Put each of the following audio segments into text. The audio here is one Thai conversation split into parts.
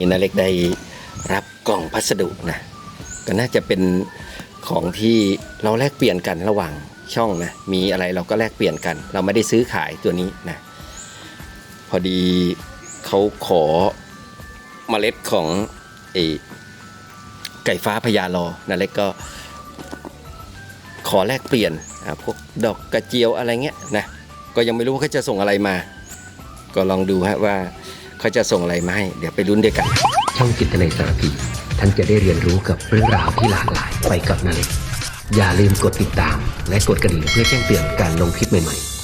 นี่นาเล็กได้รับกล่องพัสดุนะก็น่าจะเป็นของที่เราแลกเปลี่ยนกันระหว่างช่องนะมีอะไรเราก็แลกเปลี่ยนกัน เราไม่ได้ซื้อขายตัวนี้นะพอดีเขาขอเมล็ดของไอไก่ฟ้าพญาลอนาเล็กก็ ขอแลกเปลี่ยนพวกดอกกระเจียวอะไรเงี้ยนะก็ยังไม่รู้ว่าเขาจะส่งอะไรมา ก็ลองดูฮะว่า เขาจะส่งอะไรมาให้ เดี๋ยวไปลุ้นด้วยกัน ช่องจิตในสารพีท่านจะได้เรียนรู้กับเรื่องราวที่หลากหลายไปกับนาเล็กอย่าลืมกดติดตาม และกดกระดิ่งเพื่อแจ้งเตือนการลงคลิปใหม่ๆ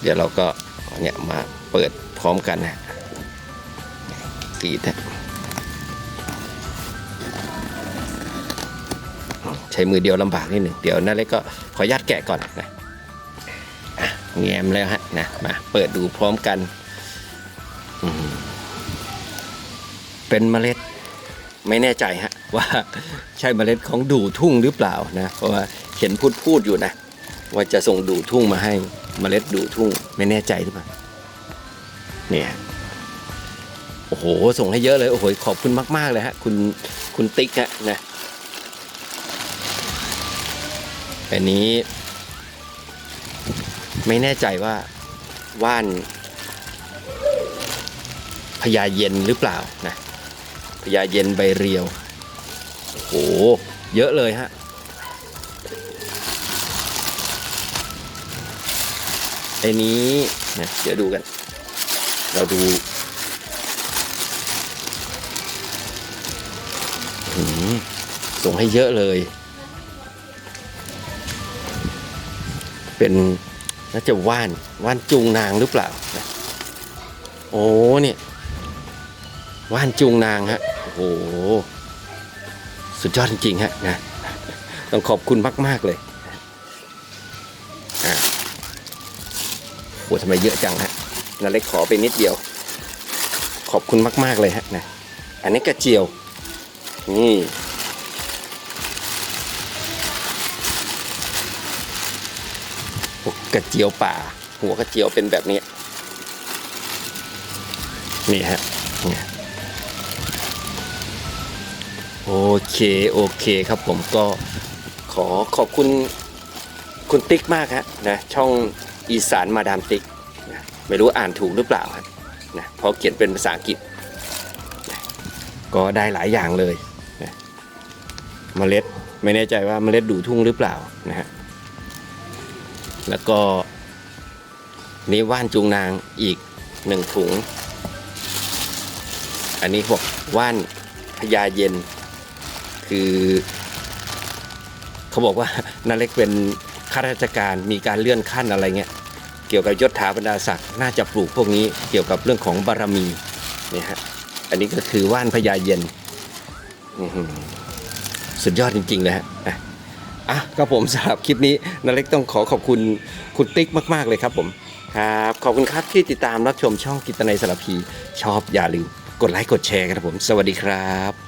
เดี๋ยวเราก็เอาเนี่ยมาเปิดพร้อมกันนะกรีดนะ ใช้มือเดียวลำบากนิดหนึ่งเดี๋ยวนั่นเล็กก็ขออนุญาตแกะก่อนนะแง้มแล้วฮะนะมาเปิดดูพร้อมกันเป็นเมล็ดไม่แน่ใจฮะว่าใช่เมล็ดของดูทุ่งหรือเปล่านะเพราะว่าเห็นพูดพูดอยู่นะว่าจะส่งดูทุ่งมาให้เมล็ดดูทุ่งไม่แน่ใจหรือเปล่าเนี่ยโอ้โหส่งให้เยอะเลยโอ้โหขอบคุณมาก ๆเลยฮะคุณคุณติ๊กฮะนะ อันนี้ ไม่แน่ใจว่าว่านพญาเย็นหรือเปล่านะพญาเย็นใบเรียวโอ้โหเยอะเลยฮะไอ้นี้นะเดี๋ยวดูกัน เราดูส่งให้เยอะเลย เป็นน่าจะว่านว่านจูงนางหรือเปล่านะโอ้เนี่ยว่านจูงนางฮะโอ้โหสุดยอดจริงๆฮะนะต้องขอบคุณมาก ๆ เลยอ่าโอ้ทำไมเยอะจังฮะนาเล็กขอไปนิดเดียว ขอบคุณมาก ๆ เลยฮะนะอันนี้กระเจียวนี่ กระเจียวป่า หัวกระเจียวเป็นแบบนี้ นี่ฮะโอเค โอเคครับผมก็ขอขอบคุณคุณติ๊กมากฮะนะช่องอีสานมาดามติ๊กนะไม่รู้อ่านถูกหรือเปล่าครับนะพราะเขียนเป็นภาษาอังกฤษนะก็ได้หลายอย่างเลยนะเมล็ดไม่แน่ใจว่าเมล็ดดูทุ่งหรือเปล่านะฮะ แล้วก็นี่ว่านจุงนางอีกหนึ่งถุง อันนี้บอกว่านพญาเย็น คือ เขาบอกว่านาเล็กเป็นข้าราชการมีการเลื่อนขั้นอะไรเงี้ยเกี่ยวกับยศถาบรรดาศักดิ์น่าจะปลูกพวกนี้เกี่ยวกับเรื่องของบารมีเนี่ยฮะอันนี้ก็คือว่านพญาเย็น สุดยอดจริง ๆ เลยฮะ อะก็ผมสำหรับคลิปนี้นาเล็กต้องขอขอบคุณคุณติ๊กมาก ๆ เลยครับผมครับขอบคุณครับที่ติดตามรับชมช่องกิตนัยสารพี ชอบอย่าลืมกดไลค์กดแชร์กันครับผม สวัสดีครับ